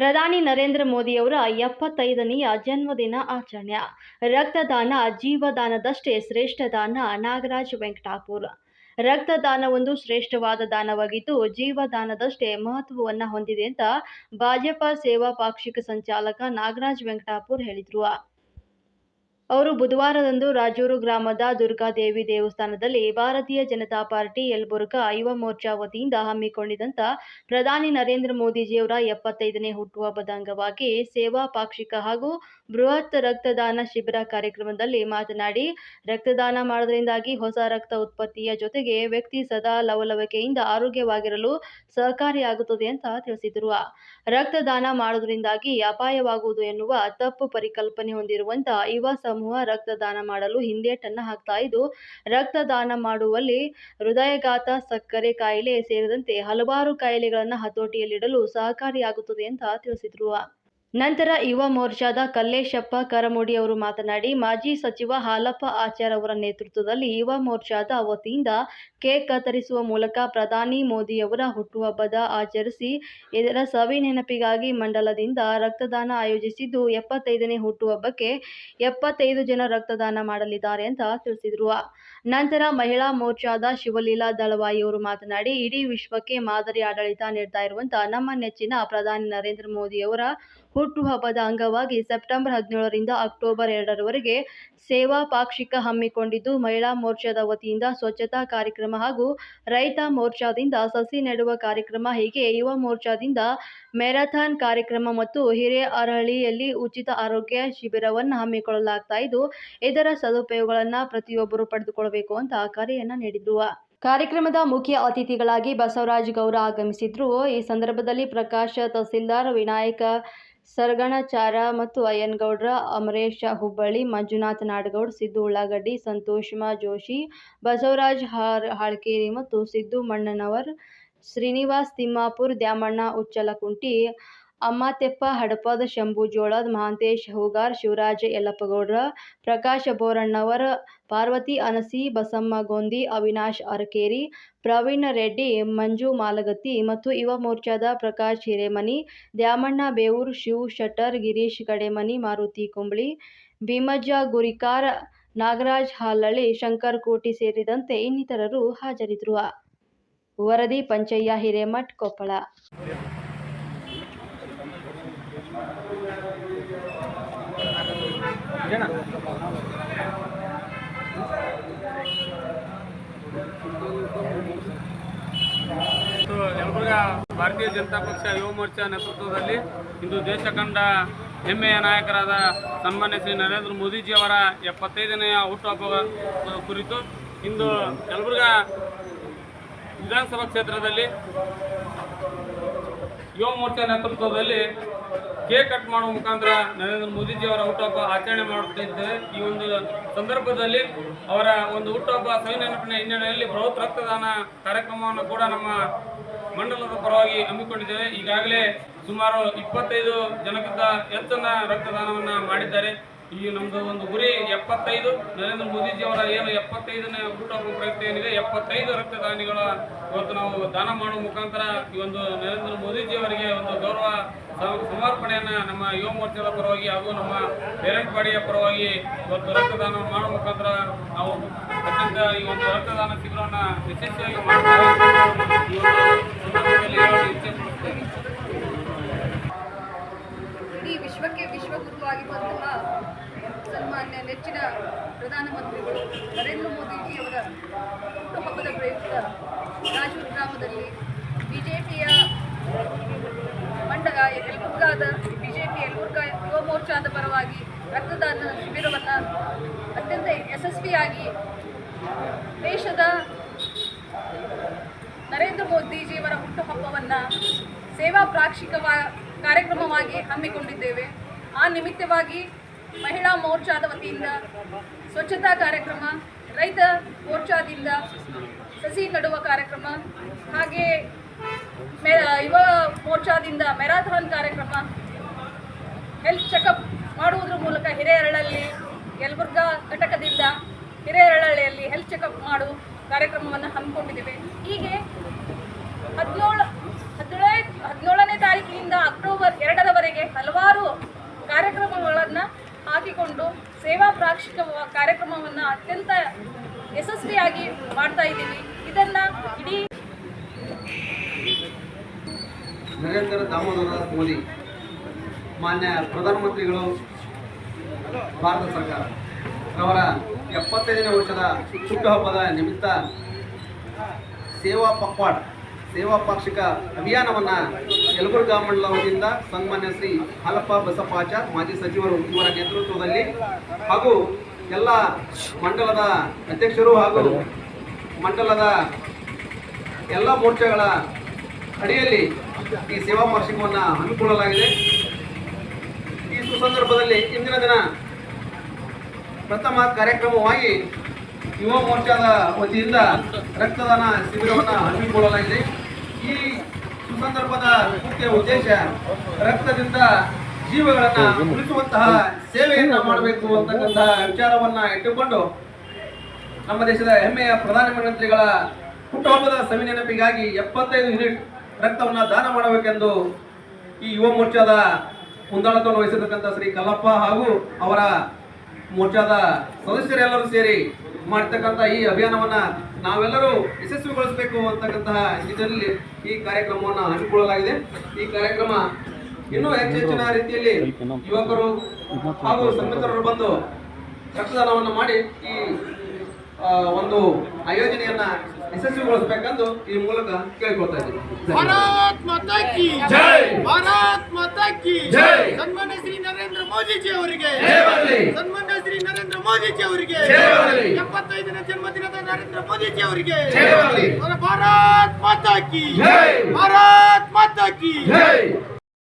ಪ್ರಧಾನಿ ನರೇಂದ್ರ ಮೋದಿಯವರ ಎಪ್ಪತ್ತೈದನೆಯ ಜನ್ಮದಿನ ಆಚರಣೆ. ರಕ್ತದಾನ, ಜೀವದಾನದಷ್ಟೇ ಶ್ರೇಷ್ಠ ದಾನ. ನಾಗರಾಜ್ ವೆಂಕಟಾಪುರ. ರಕ್ತದಾನ ಒಂದು ಶ್ರೇಷ್ಠವಾದ ದಾನವಾಗಿದ್ದು, ಜೀವದಾನದಷ್ಟೇ ಮಹತ್ವವನ್ನು ಹೊಂದಿದೆ ಅಂತ ಭಾಜಪ ಸೇವಾ ಪಾಕ್ಷಿಕ ಸಂಚಾಲಕ ನಾಗರಾಜ್ ವೆಂಕಟಾಪುರ್ ಹೇಳಿದರು. ಅವರು ಬುಧವಾರದಂದು ರಾಜೂರು ಗ್ರಾಮದ ದುರ್ಗಾದೇವಿ ದೇವಸ್ಥಾನದಲ್ಲಿ ಭಾರತೀಯ ಜನತಾ ಪಾರ್ಟಿ ಯಲಬುರ್ಗಾ ಯುವ ಮೋರ್ಚಾ ವತಿಯಿಂದ ಹಮ್ಮಿಕೊಂಡಿದ್ದಂಥ ಪ್ರಧಾನಿ ನರೇಂದ್ರ ಮೋದಿಜಿಯವರ ಎಪ್ಪತ್ತೈದನೇ ಹುಟ್ಟುಹಬ್ಬದ ಅಂಗವಾಗಿ ಸೇವಾ, ಪಾಕ್ಷಿಕ ಹಾಗೂ ಬೃಹತ್ ರಕ್ತದಾನ ಶಿಬಿರ ಕಾರ್ಯಕ್ರಮದಲ್ಲಿ ಮಾತನಾಡಿ, ರಕ್ತದಾನ ಮಾಡೋದ್ರಿಂದಾಗಿ ಹೊಸ ರಕ್ತ ಉತ್ಪತ್ತಿಯ ಜೊತೆಗೆ ವ್ಯಕ್ತಿ ಸದಾ ಲವಲವಿಕೆಯಿಂದ ಆರೋಗ್ಯವಾಗಿರಲು ಸಹಕಾರಿಯಾಗುತ್ತದೆ ಅಂತ ತಿಳಿಸಿದರು. ರಕ್ತದಾನ ಮಾಡೋದ್ರಿಂದಾಗಿ ಅಪಾಯವಾಗುವುದು ಎನ್ನುವ ತಪ್ಪು ಪರಿಕಲ್ಪನೆ ಹೊಂದಿರುವಂತ ಯುವ ಸಮೂಹ ರಕ್ತದಾನ ಮಾಡಲು ಹಿಂದೇಟನ್ನು ಹಾಕ್ತಾ ಇದ್ದು, ರಕ್ತದಾನ ಮಾಡುವಲ್ಲಿ ಹೃದಯಘಾತ, ಸಕ್ಕರೆ ಕಾಯಿಲೆ ಸೇರಿದಂತೆ ಹಲವಾರು ಕಾಯಿಲೆಗಳನ್ನು ಹತೋಟಿಯಲ್ಲಿಡಲು ಸಹಕಾರಿಯಾಗುತ್ತದೆ ಅಂತ ತಿಳಿಸಿದರು. ನಂತರ ಯುವ ಮೋರ್ಚಾದ ಕಲ್ಲೇಶಪ್ಪ ಕರಮುಡಿ ಅವರು ಮಾತನಾಡಿ, ಮಾಜಿ ಸಚಿವ ಹಾಲಪ್ಪ ಆಚಾರ್ ಅವರ ನೇತೃತ್ವದಲ್ಲಿ ಯುವ ಮೋರ್ಚಾದ ವತಿಯಿಂದ ಕೇಕ್ ಕತ್ತರಿಸುವ ಮೂಲಕ ಪ್ರಧಾನಿ ಮೋದಿಯವರ ಹುಟ್ಟುಹಬ್ಬದ ಆಚರಿಸಿ, ಇದರ ಸವಿ ನೆನಪಿಗಾಗಿ ಮಂಡಲದಿಂದ ರಕ್ತದಾನ ಆಯೋಜಿಸಿದ್ದು, ಎಪ್ಪತ್ತೈದನೇ ಹುಟ್ಟುಹಬ್ಬಕ್ಕೆ ಎಪ್ಪತ್ತೈದು ಜನ ರಕ್ತದಾನ ಮಾಡಲಿದ್ದಾರೆ ಅಂತ ತಿಳಿಸಿದರು. ನಂತರ ಮಹಿಳಾ ಮೋರ್ಚಾದ ಶಿವಲೀಲಾ ದಳವಾಯಿ ಅವರು ಮಾತನಾಡಿ, ಇಡೀ ವಿಶ್ವಕ್ಕೆ ಮಾದರಿ ಆಡಳಿತ ನೀಡ್ತಾ ಇರುವಂತ ನಮ್ಮ ನೆಚ್ಚಿನ ಪ್ರಧಾನಿ ನರೇಂದ್ರ ಮೋದಿಯವರ ಹುಟ್ಟುಹಬ್ಬದ ಅಂಗವಾಗಿ ಸೆಪ್ಟೆಂಬರ್ ಹದಿನೇಳರಿಂದ ಅಕ್ಟೋಬರ್ ಎರಡರವರೆಗೆ ಸೇವಾ ಪಾಕ್ಷಿಕ ಹಮ್ಮಿಕೊಂಡಿದ್ದು ಮಹಿಳಾ ಮೋರ್ಚಾದ ವತಿಯಿಂದ ಸ್ವಚ್ಛತಾ ಕಾರ್ಯಕ್ರಮ ಹಾಗೂ ರೈತ ಮೋರ್ಚಾದಿಂದ ಸಸಿ ನೆಡುವ ಕಾರ್ಯಕ್ರಮ ಹೀಗೆ ಯುವ ಮೋರ್ಚಾದಿಂದ ಮ್ಯಾರಥಾನ್ ಕಾರ್ಯಕ್ರಮ ಮತ್ತು ಹಿರೇಅರಹಳ್ಳಿಯಲ್ಲಿ ಉಚಿತ ಆರೋಗ್ಯ ಶಿಬಿರವನ್ನು ಹಮ್ಮಿಕೊಳ್ಳಲಾಗ್ತಾ ಇದ್ದು, ಇದರ ಸದುಪಯೋಗಗಳನ್ನು ಪ್ರತಿಯೊಬ್ಬರು ಪಡೆದುಕೊಳ್ಳಬೇಕು ಅಂತ ಕರೆಯನ್ನು ನೀಡಿದ್ರು. ಕಾರ್ಯಕ್ರಮದ ಮುಖ್ಯ ಅತಿಥಿಗಳಾಗಿ ಬಸವರಾಜ್ ಗೌರ ಆಗಮಿಸಿದ್ರು. ಈ ಸಂದರ್ಭದಲ್ಲಿ ಪ್ರಕಾಶ ತಹಸೀಲ್ದಾರ್, ವಿನಾಯಕ ಸರ್ಗಣಚಾರ ಮತ್ತು ಅಯ್ಯನಗೌಡ್ರ, ಅಮರೇಶ ಹುಬ್ಬಳ್ಳಿ, ಮಂಜುನಾಥ ನಾಡಗೌಡ್, ಸಿದ್ದು ಉಳ್ಳಾಗಡ್ಡಿ ಸಂತೋಷ್ ಮಾ ಜೋಶಿ, ಬಸವರಾಜ್ ಹಾರ್, ಹಾಳ್ಕೇರಿ ಮತ್ತು ಸಿದ್ದು ಮಣ್ಣನವರ್, ಶ್ರೀನಿವಾಸ್ ತಿಮ್ಮಾಪುರ್, ದ್ಯಾಮಣ್ಣ ಉಚ್ಚಲಕುಂಟಿ ಅಮ್ಮಾತೆಪ್ಪ ಹಡಪದ ಶಂಭು, ಜೋಳದ ಮಹಾಂತೇಶ, ಹೂಗಾರ್, ಶಿವರಾಜ ಯಲ್ಲಪ್ಪಗೌಡ್ರ, ಪ್ರಕಾಶ ಬೋರಣ್ಣವರ, ಪಾರ್ವತಿ, ಅನಸಿ, ಬಸಮ್ಮ ಗೋಂದಿ, ಅವಿನಾಶ್ ಅರಕೇರಿ, ಪ್ರವೀಣ್ ರೆಡ್ಡಿ, ಮಂಜು ಮಾಲಗತ್ತಿ ಮತ್ತು ಯುವ ಮೋರ್ಚಾದ ಪ್ರಕಾಶ್ ಹಿರೇಮನಿ, ದ್ಯಾಮಣ್ಣ ಬೇವೂರ್, ಶಿವ್ ಶಟ್ಟರ್, ಗಿರೀಶ್ ಕಡೆಮನಿ, ಮಾರುತಿ ಕುಂಬಳಿ, ಭೀಮಜ್ಜ ಗುರಿಕಾರ, ನಾಗರಾಜ್ ಹಾಲಳ್ಳಿ, ಶಂಕರ್ ಕೋಟಿ ಸೇರಿದಂತೆ ಇನ್ನಿತರರು ಹಾಜರಿದ್ದರು. ವರದಿ ಪಂಚಯ್ಯ ಹಿರೇಮಠ್ ಕೊಪ್ಪಳ ಮತ್ತು ಯಲಬುರ್ಗಾ ಭಾರತೀಯ ಜನತಾ ಪಕ್ಷ ಯುವ ಮೋರ್ಚಾ ನೇತೃತ್ವದಲ್ಲಿ ಇಂದು ದೇಶ ಕಂಡ ಹೆಮ್ಮೆಯ ನಾಯಕರಾದ ಸನ್ಮಾನ್ಯ ಶ್ರೀ ನರೇಂದ್ರ ಮೋದಿಜಿಯವರ ಎಪ್ಪತ್ತೈದನೆಯ ಹುಟ್ಟುಹಬ್ಬ ಕುರಿತು ಇಂದು ಯಲಬುರ್ಗ ವಿಧಾನಸಭಾ ಕ್ಷೇತ್ರದಲ್ಲಿ ಯುವ ಮೋರ್ಚಾ ನೇತೃತ್ವದಲ್ಲಿ ಕೇಕ್ ಕಟ್ ಮಾಡುವ ಮುಖಾಂತರ ನರೇಂದ್ರ ಮೋದಿಜಿಯವರ ಹುಟ್ಟುಹಬ್ಬ ಆಚರಣೆ ಮಾಡುತ್ತಿದ್ದೆ. ಈ ಒಂದು ಸಂದರ್ಭದಲ್ಲಿ ಅವರ ಒಂದು ಹುಟ್ಟುಹಬ್ಬ ಸವಿ ನೆನಪಿನ ಹಿನ್ನೆಲೆಯಲ್ಲಿ ಬೃಹತ್ ರಕ್ತದಾನ ಕಾರ್ಯಕ್ರಮವನ್ನು ಕೂಡ ನಮ್ಮ ಮಂಡಲದ ಪರವಾಗಿ ಹಮ್ಮಿಕೊಂಡಿದ್ದೇವೆ. ಈಗಾಗಲೇ ಸುಮಾರು ಇಪ್ಪತ್ತೈದು ಜನಕ್ಕಿಂತ ಹೆಚ್ಚನ್ನ ರಕ್ತದಾನವನ್ನು ಮಾಡಿದ್ದಾರೆ. ಈ ನಮ್ಮದು ಒಂದು ಗುರಿ ಎಪ್ಪತ್ತೈದು. ನರೇಂದ್ರ ಮೋದಿಜಿ ಅವರ ಏನು ಎಪ್ಪತ್ತೈದನೇ ಹುಟ್ಟುಹಬ್ಬ ಪ್ರಯುಕ್ತ ಏನಿದೆ, ಎಪ್ಪತ್ತೈದು ರಕ್ತದಾನಿಗಳ ಇವತ್ತು ನಾವು ದಾನ ಮಾಡುವ ಮುಖಾಂತರ ಈ ಒಂದು ನರೇಂದ್ರ ಮೋದಿಜಿಯವರಿಗೆ ಒಂದು ಗೌರವ ಸಮರ್ಪಣೆಯನ್ನು ನಮ್ಮ ಯುವ ಮೋರ್ಚಾದ ಪರವಾಗಿ ಹಾಗೂ ನಮ್ಮ ಪೇರೆಂಟ್ ಬಾಡಿಯ ಪರವಾಗಿ ಇವತ್ತು ರಕ್ತದಾನ ಮಾಡುವ ಮುಖಾಂತರ ನಾವು ಅತ್ಯಂತ ಈ ಒಂದು ರಕ್ತದಾನ ಶಿಬಿರವನ್ನು ಯಶಸ್ವಿಯಾಗಿ ಇಡೀ ವಿಶ್ವಕ್ಕೆ ವಿಶ್ವಗುರುವಾಗಿರುವಂತಹ ಸನ್ಮಾನ್ಯ ನೆಚ್ಚಿನ ಪ್ರಧಾನಮಂತ್ರಿಗಳು ನರೇಂದ್ರ ಮೋದಿಜಿಯವರ ಹುಟ್ಟುಹಬ್ಬದ ಪ್ರಯುಕ್ತ ರಾಜೂರು ಗ್ರಾಮದಲ್ಲಿ ಬಿಜೆಪಿಯ ಮಂಡಲ ಯಲಬುರ್ಗಾದ ಬಿಜೆಪಿ, ಯಲಬುರ್ಗಾ ಯುವ ಮೋರ್ಚಾದ ಪರವಾಗಿ ರಕ್ತದಾನ ಶಿಬಿರವನ್ನು ಅತ್ಯಂತ ಯಶಸ್ವಿಯಾಗಿ ದೇಶದ ನರೇಂದ್ರ ಮೋದಿಜಿಯವರ ಹುಟ್ಟುಹಬ್ಬವನ್ನು ಸೇವಾ ಪ್ರಾಕ್ಷಿಕವ, ಕಾರ್ಯಕ್ರಮವಾಗಿ ಹಮ್ಮಿಕೊಂಡಿದ್ದೇವೆ. ಆ ನಿಮಿತ್ತವಾಗಿ ಮಹಿಳಾ ಮೋರ್ಚಾದ ವತಿಯಿಂದ ಸ್ವಚ್ಛತಾ ಕಾರ್ಯಕ್ರಮ, ರೈತ ಮೋರ್ಚಾದಿಂದ ಸಸಿ ನಡುವ ಕಾರ್ಯಕ್ರಮ, ಹಾಗೆ ಯುವ ಯುವ ವತಿಯಿಂದ ಮ್ಯಾರಾಥಾನ್ ಕಾರ್ಯಕ್ರಮ ಹೆಲ್ತ್ ಚೆಕಪ್ ಮಾಡುವುದರ ಮೂಲಕ ಹಿರೇಹರಳಲ್ಲಿ ಯಲಬುರ್ಗಾ ಘಟಕದಿಂದ ಹಿರೇಹರಳಳ್ಳಿಯಲ್ಲಿ ಹೆಲ್ತ್ ಚೆಕಪ್ ಮಾಡು ಕಾರ್ಯಕ್ರಮವನ್ನು ಹಮ್ಮಿಕೊಂಡಿದ್ದೇವೆ. ಹೀಗೆ ಹದಿನೇಳು, ಹದಿನೇಳೇ, ಹದಿನೇಳನೇ ತಾರೀಕಿನಿಂದ ಅಕ್ಟೋಬರ್ ಎರಡರವರೆಗೆ ಹಲವಾರು ಕಾರ್ಯಕ್ರಮಗಳನ್ನು ಹಾಕಿಕೊಂಡು ಸೇವಾ ಪ್ರಾಕ್ಷಿಕ ಕಾರ್ಯಕ್ರಮವನ್ನು ಅತ್ಯಂತ ಯಶಸ್ವಿಯಾಗಿ ಮಾಡ್ತಾ ಇದ್ದೀವಿ. ಇದನ್ನು ಇಡೀ ನರೇಂದ್ರ ದಾಮೋದರ ಮೋದಿ, ಮಾನ್ಯ ಪ್ರಧಾನಮಂತ್ರಿಗಳು, ಭಾರತ ಸರ್ಕಾರ. ಅವರ ಎಪ್ಪತ್ತೈದನೇ ವರ್ಷದ ಹುಟ್ಟುಹಬ್ಬದ ನಿಮಿತ್ತ ಸೇವಾ ಪಕ್ವಾಡ್, ಸೇವಾ ಪಾಕ್ಷಿಕ ಅಭಿಯಾನವನ್ನು ಯಲಬುರ್ಗಾ ಮಂಡಲ ವತಿಯಿಂದ ಸನ್ಮಾನ್ಯ ಶ್ರೀ ಹಾಲಪ್ಪ ಬಸಪ್ಪಾಚಾರ್ ಮಾಜಿ ಸಚಿವರು ಇವರ ನೇತೃತ್ವದಲ್ಲಿ ಹಾಗೂ ಎಲ್ಲ ಮಂಡಲದ ಅಧ್ಯಕ್ಷರು ಹಾಗೂ ಮಂಡಲದ ಎಲ್ಲ ಮೋರ್ಚಾಗಳ ಅಡಿಯಲ್ಲಿ ಈ ಸೇವಾ ವಾರ್ಷಿಕವನ್ನು ಹಮ್ಮಿಕೊಳ್ಳಲಾಗಿದೆ. ಈ ಸುಸಂದರ್ಭದಲ್ಲಿ ಇಂದಿನ ದಿನ ಪ್ರಥಮ ಕಾರ್ಯಕ್ರಮವಾಗಿ ಯುವ ಮೋರ್ಚಾದ ವತಿಯಿಂದ ರಕ್ತದಾನ ಶಿಬಿರವನ್ನು ಹಮ್ಮಿಕೊಳ್ಳಲಾಗಿದೆ. ಈ ಸುಸಂದರ್ಭದ ಮುಖ್ಯ ಉದ್ದೇಶ ರಕ್ತದಿಂದ ಜೀವಗಳನ್ನು ಉಳಿಸುವಂತಹ ಸೇವೆಯನ್ನು ಮಾಡಬೇಕು ಅಂತಕ್ಕಂತಹ ವಿಚಾರವನ್ನು ಇಟ್ಟುಕೊಂಡು ನಮ್ಮ ದೇಶದ ಹೆಮ್ಮೆಯ ಪ್ರಧಾನಮಂತ್ರಿಗಳ ಹುಟ್ಟುಹಬ್ಬದ ಸವಿ ನೆನಪಿಗಾಗಿ ಎಪ್ಪತ್ತೈದು ಯೂನಿಟ್ ರಕ್ತವನ್ನು ದಾನ ಮಾಡಬೇಕೆಂದು ಈ ಯುವ ಮೋರ್ಚಾದ ಮುಂದಾಳತ್ವವನ್ನು ವಹಿಸಿರ್ತಕ್ಕಂಥ ಶ್ರೀ ಕಲ್ಲಪ್ಪ ಹಾಗೂ ಅವರ ಮೋರ್ಚಾದ ಸದಸ್ಯರೆಲ್ಲರೂ ಸೇರಿ ಮಾಡ್ತಕ್ಕಂಥ ಈ ಅಭಿಯಾನವನ್ನ ನಾವೆಲ್ಲರೂ ಯಶಸ್ವಿಗೊಳಿಸಬೇಕು ಅಂತಕ್ಕಂತಹ ಇದರಲ್ಲಿ ಈ ಕಾರ್ಯಕ್ರಮವನ್ನು ಹಮ್ಮಿಕೊಳ್ಳಲಾಗಿದೆ. ಈ ಕಾರ್ಯಕ್ರಮ ಇನ್ನೂ ಹೆಚ್ಚು ಹೆಚ್ಚಿನ ರೀತಿಯಲ್ಲಿ ಯುವಕರು ಹಾಗೂ ಸಂಘಟಕರು ಬಂದು ರಕ್ತದಾನವನ್ನು ಮಾಡಿ ಈ ಒಂದು ಆಯೋಜನೆಯನ್ನ ಯಶಸ್ವಿಗೊಳಿಸಬೇಕೆಂದು ಈ ಮೂಲಕ ಕೇಳ್ಕೊತಾ ಇದ್ದೀನಿ. ಭಾರತ್ ಮಾತಾ ಜೈ. ಭಾರತ್ ಮಾತಾ ಜೈ. ಸನ್ಮಾನ್ಯ ಶ್ರೀ ನರೇಂದ್ರ ಮೋದಿಜಿ ಅವರಿಗೆ. ಸನ್ಮಾನ್ಯ ಶ್ರೀ ನರೇಂದ್ರ ಮೋದಿಜಿ ಅವರಿಗೆ. ಎಪ್ಪತ್ತೈದನೇ ಜನ್ಮದಿನದ ನರೇಂದ್ರ ಮೋದಿಜಿ ಅವರಿಗೆ. ಭಾರತ್ ಮಾತಾ ಕಿ. ಜೈ. ಭಾರತ್ ಮಾತಾ ಜೈ.